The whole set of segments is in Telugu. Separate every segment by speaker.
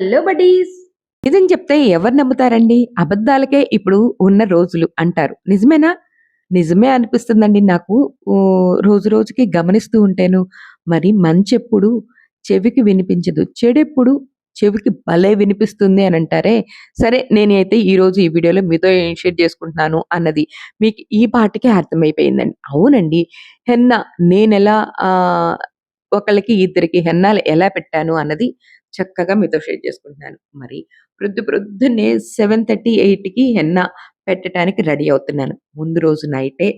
Speaker 1: హలో బడీస్ నిజం చెప్తే ఎవరు నమ్ముతారండి? అబద్ధాలకే ఇప్పుడు ఉన్న రోజులు అంటారు. నిజమేనా? నిజమే అనిపిస్తుందండి నాకు. రోజు రోజుకి గమనిస్తూ ఉంటేను. మరి మంచెప్పుడు చెవికి వినిపించదు. చెడెప్పుడు చెవికి భలే వినిపిస్తుంది అని అంటారే. సరే నేనైతే ఈ రోజు ఈ వీడియోలో మీతో షేర్ చేసుకుంటున్నాను అన్నది. మీకు ఈ పాటకే అర్థమైపోయిందండి. అవునండి. హెన్న నేనెలా ఒకళ్ళకి ఇద్దరికి హెన్నాలు ఎలా పెట్టాను అన్నది చక్కగా మీతో షేర్ చేసుకుంటున్నాను. మరి ప్రొద్దు ప్రొద్దున్నే సెవెన్ థర్టీ ఎయిట్కి హెన్నా పెట్టడానికి రెడీ అవుతున్నాను. ముందు రోజు నైటే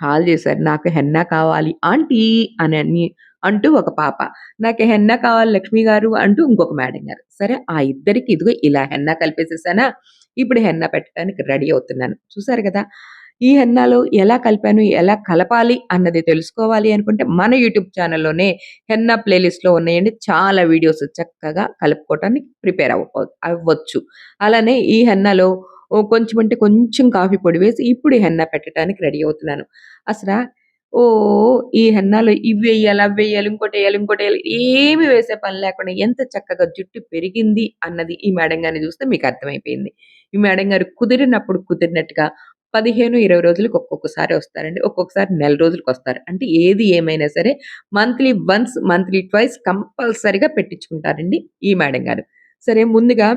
Speaker 1: కాల్ చేశారు నాకు హెన్నా కావాలి ఆంటీ అని అని అంటూ ఒక పాప నాకు హెన్నా కావాలి లక్ష్మి గారు అంటూ ఇంకొక మేడం గారు సరే ఆ ఇద్దరికి ఇదిగో ఇలా హెన్నా కలిపేసేసానా? ఇప్పుడు హెన్నా పెట్టడానికి రెడీ అవుతున్నాను. చూసారు కదా? ఈ హెన్నాలో ఎలా కలిపాను ఎలా కలపాలి అన్నది తెలుసుకోవాలి అనుకుంటే మన యూట్యూబ్ ఛానల్లోనే హెన్నా ప్లేలిస్ట్లో ఉన్నాయండి. చాలా వీడియోస్ చక్కగా కలుపుకోవటానికి ప్రిపేర్ అవ్వ అవ్వచ్చు. అలానే ఈ హెన్నాలో ఓ కొంచెం అంటే కొంచెం కాఫీ పొడి వేసి ఇప్పుడు హెన్నా పెట్టడానికి రెడీ అవుతున్నాను. అసలు ఓ ఈ హెన్నాలో ఇవి వేయాలి అవి వేయాలి ఇంకోటి వేయాలి ఇంకోటి వేయాలి ఏమి వేసే పని లేకుండా ఎంత చక్కగా జుట్టు పెరిగింది అన్నది ఈ మేడం గారిని చూస్తే మీకు అర్థమైపోయింది. ఈ మేడం గారు కుదిరినప్పుడు కుదిరినట్టుగా పదిహేను ఇరవై రోజులకు ఒక్కొక్కసారి వస్తారండి. ఒక్కొక్కసారి నెల రోజులకు వస్తారు. అంటే ఏది ఏమైనా సరే మంత్లీ వన్స్ మంత్లీ ట్వైస్ కంపల్సరిగా పెట్టించుకుంటారండి ఈ మేడం గారు. సరే ముందుగా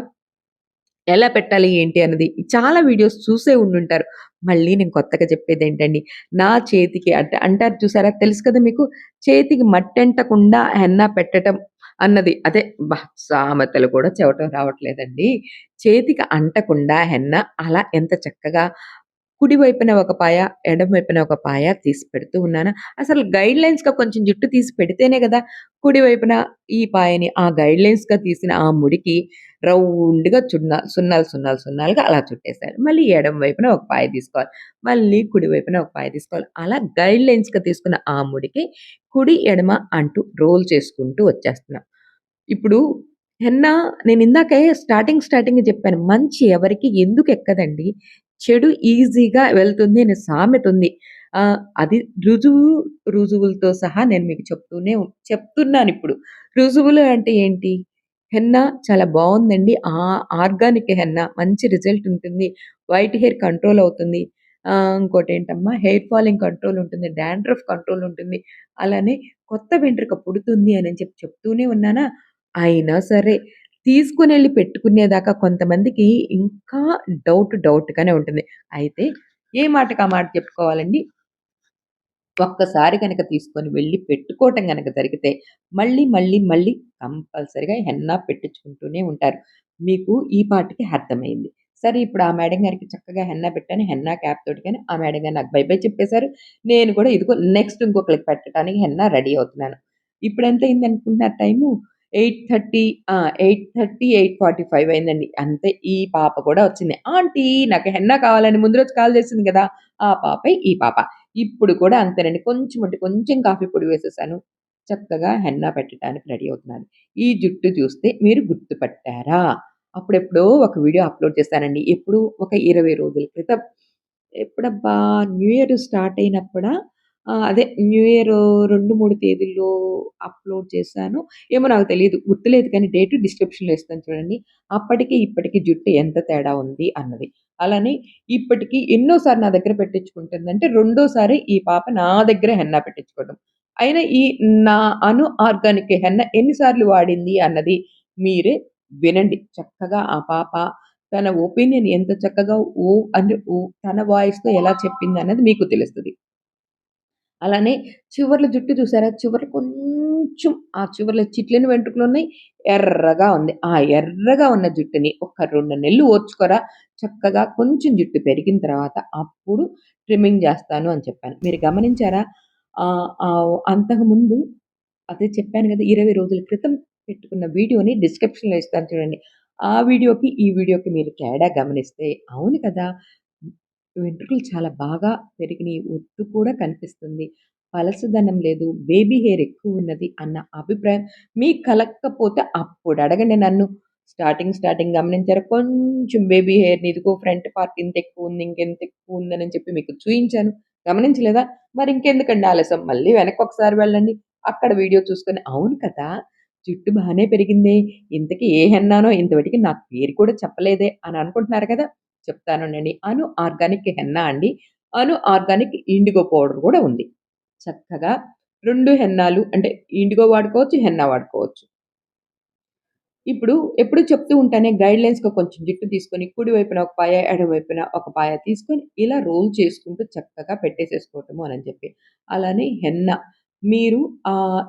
Speaker 1: ఎలా పెట్టాలి ఏంటి అన్నది చాలా వీడియోస్ చూసే ఉండుంటారు. మళ్ళీ నేను కొత్తగా చెప్పేది ఏంటండి? నా చేతికి అంటే అంటారు చూసారా? తెలుసు కదా మీకు? చేతికి మట్టెంటకుండా హెన్నా పెట్టడం అన్నది. అదే సామెతలు కూడా చెవటం రావట్లేదండి. చేతికి అంటకుండా హెన్న అలా ఎంత చక్కగా కుడి వైపున ఒక పాయ, ఎడం వైపున ఒక పాయ తీసి పెడుతూ ఉన్నాను. అసలు గైడ్ లైన్స్గా కొంచెం జుట్టు తీసి పెడితేనే కదా కుడి వైపున ఈ పాయని ఆ గైడ్ లైన్స్గా తీసిన ఆ ముడికి రౌండ్‌గా చున్నా సున్నాలు, సున్నాలు, సున్నాలుగా అలా చుట్టేసాను. మళ్ళీ ఎడం వైపున ఒక పాయ తీసుకోవాలి. మళ్ళీ కుడి వైపున ఒక పాయ తీసుకోవాలి. అలా గైడ్ లైన్స్గా తీసుకున్న ఆ ముడికి కుడి, ఎడమ అంటూ రోల్ చేసుకుంటూ వచ్చేస్తున్నా. ఇప్పుడు హెన్నా నేనిందాకే స్టార్టింగ్ స్టార్టింగ్ చెప్పాను. మంచి ఎవరికి ఎందుకు ఎక్కదండి. చెడు ఈజీగా వెళ్తుంది అనే సామెత ఉంది. అది రుజువు, రుజువులతో సహా నేను మీకు చెప్తూనే చెప్తున్నాను ఇప్పుడు రుజువులు అంటే ఏంటి? హెన్నా చాలా బాగుందండి ఆ ఆర్గానిక్ హెన్నా మంచి రిజల్ట్ ఉంటుంది. వైట్ హెయిర్ కంట్రోల్ అవుతుంది. ఇంకోటి ఇంకోటేంటమ్మా హెయిర్ ఫాలింగ్ కంట్రోల్ ఉంటుంది. డాండ్రఫ్ కంట్రోల్ ఉంటుంది. అలానే కొత్త వెంట్రుక పుడుతుంది అని చెప్పి చెప్తూనే ఉన్నానా? అయినా సరే తీసుకుని వెళ్ళి పెట్టుకునేదాకా కొంతమందికి ఇంకా డౌట్ డౌట్‌గానే ఉంటుంది. అయితే ఏ మాటకు ఆ మాట చెప్పుకోవాలండి. ఒక్కసారి కనుక తీసుకొని వెళ్ళి పెట్టుకోవటం కనుక జరిగితే మళ్ళీ, మళ్ళీ, మళ్ళీ కంపల్సరిగా హెన్నా పెట్టించుకుంటూనే ఉంటారు. మీకు ఈ పాటికి అర్థమైంది. సరే ఇప్పుడు ఆ మేడం గారికి చక్కగా హెన్నా పెట్టాను. హెన్నా క్యాప్ తోటి కానీ ఆ మేడం గారు నాకు బై బై చెప్పేశారు నేను కూడా ఇదిగో నెక్స్ట్ ఇంకొకరికి పెట్టడానికి హెన్నా రెడీ అవుతున్నాను. ఇప్పుడెంత అయిందనుకుంటున్నారు టైము? 8:30 ఆ! 8:30, 8:45 అయిందండి. అంతే ఈ పాప కూడా వచ్చింది. ఆంటీ నాకు హెన్నా కావాలని ముందు రోజు కాల్ చేసింది కదా ఆ పాప ఈ పాప. ఇప్పుడు కూడా అంతేనండి. కొంచెం అంటే కొంచెం కాఫీ పొడి వేసేసాను. చక్కగా హెన్నా పెట్టడానికి రెడీ అవుతున్నాను. ఈ జుట్టు చూస్తే మీరు గుర్తుపట్టారా? అప్పుడెప్పుడో ఒక వీడియో అప్‌లోడ్ చేస్తానండి ఎప్పుడు ఒక 20 రోజుల క్రితం. ఎప్పుడబ్బా! న్యూ ఇయర్ స్టార్ట్ అయినప్పుడా? అదే న్యూ ఇయర్ 2, 3 తేదీల్లో అప్‌లోడ్ చేశాను. ఏమో నాకు తెలీదు. గుర్తులేదు కానీ డేట్ డిస్క్రిప్షన్‌లో ఇస్తాను చూడండి. అప్పటికి ఇప్పటికి జుట్టు ఎంత తేడా ఉంది అన్నది. అలానే ఇప్పటికి ఎన్నోసారి నా దగ్గర పెట్టించుకుంటుందంటే రెండోసారి ఈ పాప నా దగ్గర హెన్నా పెట్టించుకోవడం. అయినా ఈ నా అను ఆర్గానిక్ హెన్నా ఎన్ని సార్లు వాడింది అన్నది మీరే వినండి. చక్కగా ఆ పాప తన ఒపీనియన్ ఎంత చక్కగా ఓ అంటే ఓ తన వాయిస్‌తో ఎలా చెప్పిందన్నది మీకు తెలుస్తది. అలానే చివర్ల జుట్టు చూసారా? చివర్లు కొంచెం ఆ చివర్లో చిట్లిన వెంట్రుకలున్నాయి. ఎర్రగా ఉంది. ఆ ఎర్రగా ఉన్న జుట్టుని ఒక రెండు నెలలు ఓర్చుకోరా చక్కగా కొంచెం జుట్టు పెరిగిన తర్వాత అప్పుడు ట్రిమ్మింగ్ చేస్తాను అని చెప్పాను. మీరు గమనించారా? అంతకుముందు అదే చెప్పాను కదా ఇరవై రోజుల క్రితం పెట్టుకున్న వీడియోని డిస్క్రిప్షన్‌లో ఇస్తాను చూడండి. ఆ వీడియోకి, ఈ వీడియోకి మీరు తేడా గమనిస్తే అవును కదా! వెంట్రుకలు చాలా బాగా పెరిగినాయి ఒత్తు కూడా కనిపిస్తుంది. పలసదనం లేదు. బేబీ హెయిర్ ఎక్కువ ఉన్నది అన్న అభిప్రాయం మీకు కలగకపోతే అప్పుడు అడగండి నన్ను. స్టార్టింగ్, స్టార్టింగ్ గమనించారు కొంచెం బేబీ హెయిర్‌ని ఇదిగో ఫ్రంట్ పార్ట్ ఇంత ఎక్కువ ఉంది ఇంకెంత ఎక్కువ ఉందని చెప్పి మీకు చూయించాను. గమనించలేదా? మరి ఇంకెందుకండి ఆలస్యం మళ్ళీ వెనక్కి ఒకసారి వెళ్ళండి. అక్కడ వీడియో చూసుకొని అవును కదా! జుట్టు బాగానే పెరిగింది ఇంతకీ ఏ హెన్నానో ఇంతవటికి నాకు పేరు కూడా చెప్పలేదే అని అనుకుంటున్నారు కదా చెప్తానండి అను ఆర్గానిక్ హెన్నా అండి. అను ఆర్గానిక్ ఇండిగో పౌడర్ కూడా ఉంది. చక్కగా రెండు హెన్నాలు అంటే ఇండిగో వాడుకోవచ్చు హెన్నా వాడుకోవచ్చు. ఇప్పుడు ఎప్పుడు చెప్తూ ఉంటానే గైడ్ లైన్స్గా కొంచెం జుట్టు తీసుకొని కుడి వైపున ఒక పాయ ఎడవైపున ఒక పాయ తీసుకొని ఇలా రోల్ చేసుకుంటూ చక్కగా పెట్టేసేసుకోవటము అని చెప్పి. అలానే హెన్న మీరు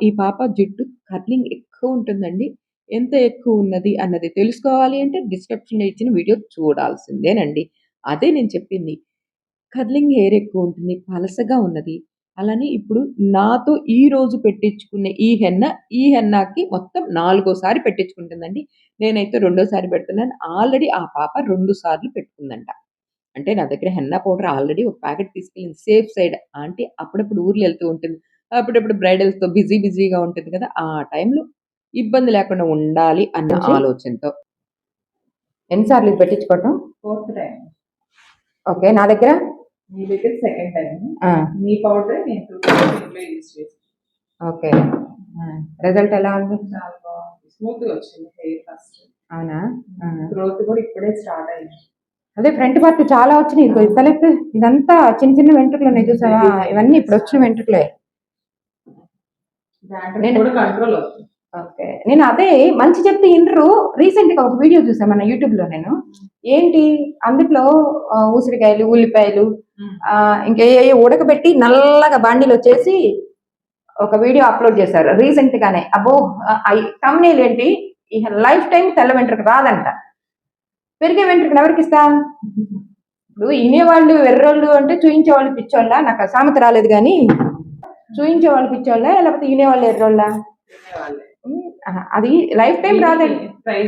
Speaker 1: ఈ పాప జుట్టు కర్లింగ్ ఎక్కువ ఉంటుందండి. ఎంత ఎక్కువ ఉన్నది అన్నది తెలుసుకోవాలి అంటే డిస్క్రిప్షన్లో ఇచ్చిన వీడియో చూడాల్సిందేనండి. అదే నేను చెప్పింది. కర్లింగ్ హెయిర్ ఎక్కువ ఉంటుంది పలసగా ఉన్నది. అలానే ఇప్పుడు నాతో ఈ రోజు పెట్టించుకునే ఈ హెన్న ఈ హెన్నాకి మొత్తం నాలుగోసారి పెట్టించుకుంటుందండి. నేనైతే రెండోసారి పెడుతున్నాను. ఆల్రెడీ ఆ పాప రెండు సార్లు పెట్టుకుందంట. అంటే నా దగ్గర హెన్నా పౌడర్ ఆల్రెడీ ఒక ప్యాకెట్ తీసుకెళ్ళింది. Safe side. ఆంటీ అప్పుడప్పుడు ఊర్లు వెళ్తూ ఉంటుంది. అప్పుడప్పుడు బ్రైడల్స్తో బిజీ బిజీగా ఉంటుంది కదా ఆ టైంలో ఇబ్బంది లేకుండా ఉండాలి అన్న. ఆలోచనతో.
Speaker 2: ఎన్నిసార్లు ఇది పెట్టించుకోవటం?
Speaker 3: ఫోర్త్ టైం
Speaker 2: ఓకే నా దగ్గర?
Speaker 3: మీ దగ్గర సెకండ్ టైం
Speaker 2: ఆ,
Speaker 3: మీ పౌడర్ నేను యూజ్ చేసి
Speaker 2: ఓకే. రిజల్ట్ ఎలా ఉంది?
Speaker 3: చాలా బాగుంది. స్మూత్గా వచ్చింది హెయిర్ ఫస్ట్
Speaker 2: అవునా.
Speaker 3: గ్రోత్ కూడా ఇప్పుడే స్టార్ట్ అయింది.
Speaker 2: అదే ఫ్రంట్ పార్ట్ చాలా వచ్చినాయి. ఇదిగో సెలెక్ట్ ఇదంతా చిన్న చిన్న వెంట్రుకలు ఉన్నాయి చూసావా? ఇవన్నీ ఇప్పుడు వచ్చిన వెంట్రుకలే. నేను-
Speaker 3: కూడా కంట్రోల్ అవుతుంది.
Speaker 2: ఓకే. నేను అదే మంచి చెప్తే ఇంటరు రీసెంట్గా ఒక వీడియో చూసాను మన యూట్యూబ్లో నేను. ఏంటి? అందులో ఉసిరికాయలు ఉల్లిపాయలు ఆ, ఇంకా ఏ ఉడకబెట్టి నల్లగా బాండీలో వచ్చేసి ఒక వీడియో అప్లోడ్ చేశారు. రీసెంట్ గానే. అబ్బో తమ్నేల్ ఏంటి? ఈ లైఫ్ టైం తెల్ల వెంట్రుక రాదంట. పెరిగే వెంట్రుకను ఎవరికి ఇస్తా? ఇప్పుడు వినేవాళ్ళు ఎర్రోళ్ళు అంటే చూయించేవాళ్ళు పిచ్చోళ్ళ? నాకు సామెత రాలేదు కానీ. చూయించేవాళ్ళు పిచ్చోళ్ళ? లేకపోతే వినేవాళ్ళు ఎర్రోళ్ళ? అది లైఫ్ టైం రాదండి.
Speaker 3: ట్రై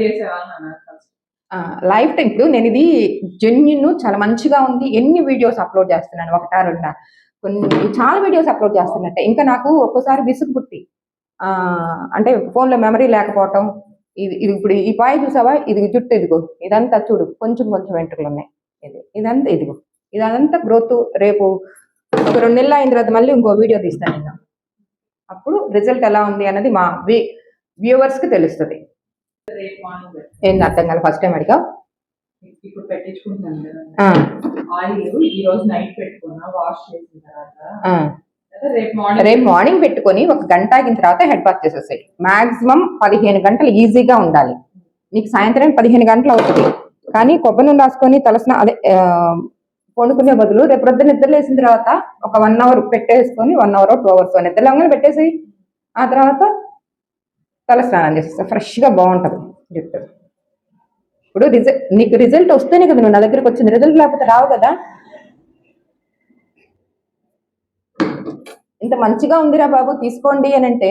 Speaker 2: లైఫ్ టైం ఇప్పుడు నేను ఇది జెన్యున్ చాలా మంచిగా ఉంది. ఎన్ని వీడియోస్ అప్లోడ్ చేస్తున్నాను? ఒకటా రెండా? కొన్ని చాలా వీడియోస్ అప్లోడ్ చేస్తున్నట్టే. ఇంకా నాకు ఒక్కోసారి విసుగు పుట్టి ఆ, అంటే ఫోన్లో మెమరీ లేకపోవటం ఇది ఇది ఇప్పుడు ఈ పాయ చూసావా? ఇది జుట్టు ఇదిగో ఇదంతా చూడు. కొంచెం కొంచెం వెంట్రుకలు ఉన్నాయి. ఇది ఇదంతా ఇదిగో. ఇదంతా గ్రోత్ రేపు ఒక రెండు నెలలు అయిన తర్వాత మళ్ళీ ఇంకో వీడియో తీస్తాను నేను. అప్పుడు రిజల్ట్ ఎలా ఉంది అన్నది మా వ్యూవర్స్కి తెలుస్తుంది. ఏంది అర్థం కాదు ఫస్ట్ టైం అడిగా
Speaker 3: ఇప్పుడు పెట్టించుకుంటాను కదా.
Speaker 2: ఆ,
Speaker 3: ఆయిల్ ఈ రోజు నైట్ పెట్టుకున్నా వాష్ చేసిన తర్వాత.
Speaker 2: ఆ.
Speaker 3: అయితే రేపు మార్నింగ్
Speaker 2: పెట్టుకొని ఒక గంట ఆగిన తర్వాత హెడ్ బాత్ చేసేసాయి. మాక్సిమం పదిహేను గంటలు ఈజీగా ఉండాలి. నీకు సాయంత్రం పదిహేను గంటలు అవుతుంది. కానీ కొబ్బరి నూనె రాసుకొని తలసిన అదే ఆ, వండుకునే బదులు రేపు ప్రొద్దున నిద్ర లేచిన తర్వాత ఒక వన్ అవర్ పెట్టేసుకొని వన్ అవర్ టూ అవర్స్ నిద్ర లేవగానే పెట్టేసి ఆ తర్వాత తల స్నానం చేసేస్తా. ఫ్రెష్గా బాగుంటుంది జుట్టు ఇప్పుడు రిజల్ట్ నీకు రిజల్ట్ వస్తేనే కదా నువ్వు నా దగ్గరకు వచ్చింది. రిజల్ట్ లేకపోతే రావు కదా. ఇంత మంచిగా ఉందిరా బాబు తీసుకోండి అని అంటే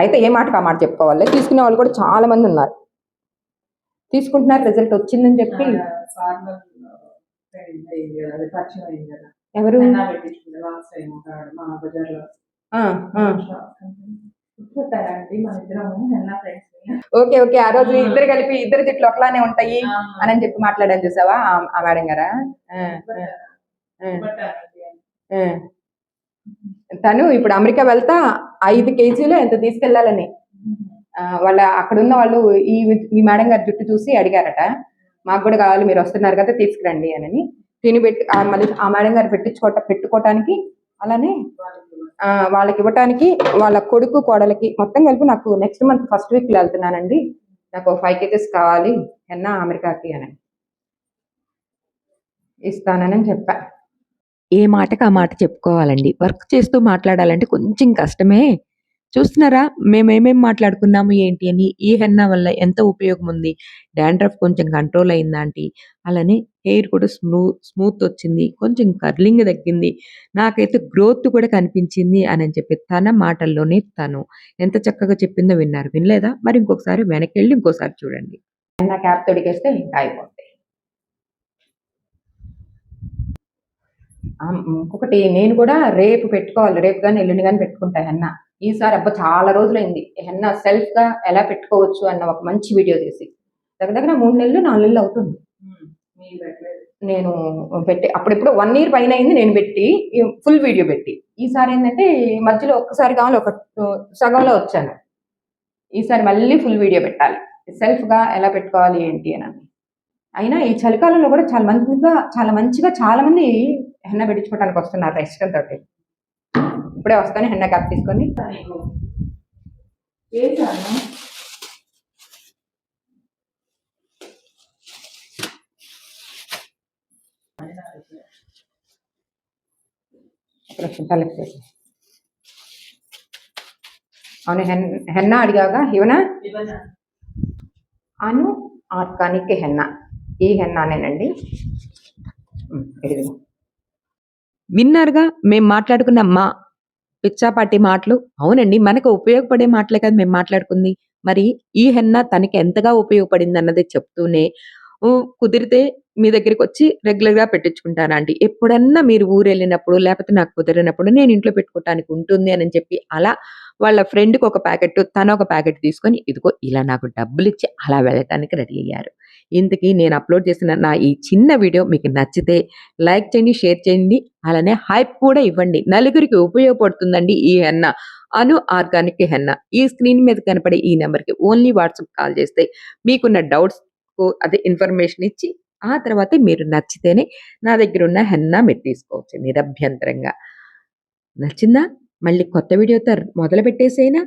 Speaker 2: అయితే ఏ మాటకు ఆ మాట చెప్పుకోవాలి? తీసుకునే వాళ్ళు కూడా చాలా మంది ఉన్నారు. తీసుకుంటున్నారు రిజల్ట్ వచ్చిందని చెప్పి. ఎవరు?
Speaker 3: మన ఇద్దరము హెన్నా ఫ్రెండ్స్
Speaker 2: ఓకే ఓకే. ఆ రోజు ఇద్దరు కలిపి ఇద్దరు జట్లు ఒకలానే ఉంటాయి అని చెప్పి మాట్లాడాను చూసావా? ఆ- మేడం గారా. తను ఇప్పుడు అమెరికా వెళ్తా ఐదు కేజీలు ఎంత తీసుకెళ్ళాలని వాళ్ళ అక్కడ ఉన్న వాళ్ళు ఈ ఈ మేడం గారి జుట్టు చూసి అడిగారట మాకు కూడా కావాలి మీరు వస్తున్నారు కదా తీసుకురండి అని తిని పెట్టి ఆ మళ్ళీ ఆ మేడం గారు పెట్టించుకోట పెట్టుకోవటానికి అలానే వాళ్ళకి ఇవ్వటానికి వాళ్ళ కొడుకు కోడలకి మొత్తం కలిపి నాకు నెక్స్ట్ మంత్ ఫస్ట్ వీక్ వెళ్తున్నానండి. నాకు ఫైవ్ కేజెస్ కావాలి. ఎన్న అమెరికాకి అని. ఇస్తానని చెప్పా.
Speaker 1: ఏ మాటకి ఆ మాట చెప్పుకోవాలండి. వర్క్ చేస్తూ మాట్లాడాలంటే కొంచెం కష్టమే. చూస్తున్నారా? మేమేమేం మాట్లాడుకున్నాము ఏంటి అని? ఈ హెన్నా వల్ల ఎంత ఉపయోగం ఉంది? డాండ్రఫ్ కొంచెం కంట్రోల్ అయిందాంటి అలానే హెయిర్ కూడా స్మూ స్మూత్ వచ్చింది కొంచెం కర్లింగ్ తగ్గింది. నాకైతే గ్రోత్ కూడా కనిపించింది అని అని చెప్పి తన మాటల్లోనే తను ఎంత చక్కగా చెప్పిందో విన్నారు. వినలేదా? మరి ఇంకొకసారి వెనక్కి వెళ్ళి ఇంకోసారి చూడండి.
Speaker 2: నా క్యాప్ తొడిగేస్తే ఇంకా అయిపోతాయి. ఇంకొకటి నేను కూడా రేపు పెట్టుకోవాలి. రేపు కానీ ఎల్లుండి కానీ పెట్టుకుంటా హెన్న. ఈసారి అబ్బా చాలా రోజులైంది. హెన్న సెల్ఫ్గా ఎలా పెట్టుకోవచ్చు అన్న ఒక మంచి వీడియో తీసి. దగ్గర దగ్గర మూడు నెలలు నాలుగు నెలలు అవుతుంది. నేను పెట్టి అప్పుడెప్పుడు వన్ ఇయర్ పైన అయింది నేను పెట్టి ఫుల్ వీడియో పెట్టి. ఈసారి ఏంటంటే మధ్యలో ఒక్కసారి కావాలి ఒక సగంలో వచ్చాను. ఈసారి మళ్ళీ ఫుల్ వీడియో పెట్టాలి. సెల్ఫ్గా ఎలా పెట్టుకోవాలి ఏంటి అని. అయినా ఈ చలికాలంలో కూడా చాలా మంచిగా చాలా మంచిగా చాలా మంది హెన్న పెట్టించుకోవడానికి వస్తున్నారు తోటి ఇప్పుడే వస్తాను హెన్న కప్ తీసుకొని. పెట్టు. అవును హెన్ హెన్న అడిగాగా ఇవనా అను ఆర్గానిక్ హెన్న. ఈ హెన్నానేనండి. ఇదిగో
Speaker 1: విన్నారుగా మేము మాట్లాడుకున్న మా పిచ్చాపాటి మాటలు? అవునండి మనకు ఉపయోగపడే మాటలే కదా మేము మాట్లాడుకుంది. మరి ఈ హెన్న తనకి ఎంతగా ఉపయోగపడింది అన్నది చెప్తూనే కుదిరితే మీ దగ్గరికి వచ్చి రెగ్యులర్గా పెట్టించుకుంటారా ఎప్పుడన్నా మీరు ఊరు వెళ్ళినప్పుడు లేకపోతే నాకు కుదిరినప్పుడు నేను ఇంట్లో పెట్టుకోవటానికి ఉంటుంది అని చెప్పి అలా వాళ్ళ ఫ్రెండ్కి ఒక ప్యాకెట్ తన ఒక ప్యాకెట్ తీసుకొని ఇదిగో ఇలా నాకు డబ్బులు ఇచ్చి అలా వెళ్ళటానికి రెడీ అయ్యారు. ఇంతకీ నేను అప్లోడ్ చేసిన నా ఈ చిన్న వీడియో మీకు నచ్చితే లైక్ చేయండి షేర్ చేయండి అలానే హైప్ కూడా ఇవ్వండి. నలుగురికి ఉపయోగపడుతుందండి ఈ హెన్న. Anu organic henna. ఈ స్క్రీన్ మీద కనపడే ఈ నెంబర్కి ఓన్లీ వాట్సాప్ కాల్ చేస్తే మీకున్న డౌట్స్ అదే ఇన్ఫర్మేషన్ ఇచ్చి ఆ తర్వాత మీరు నచ్చితేనే నా దగ్గర ఉన్న హెన్నా మీరు తీసుకోవచ్చు నిరభ్యంతరంగా. నచ్చిందా? మళ్ళీ కొత్త వీడియోతో మొదలు పెట్టేసేనా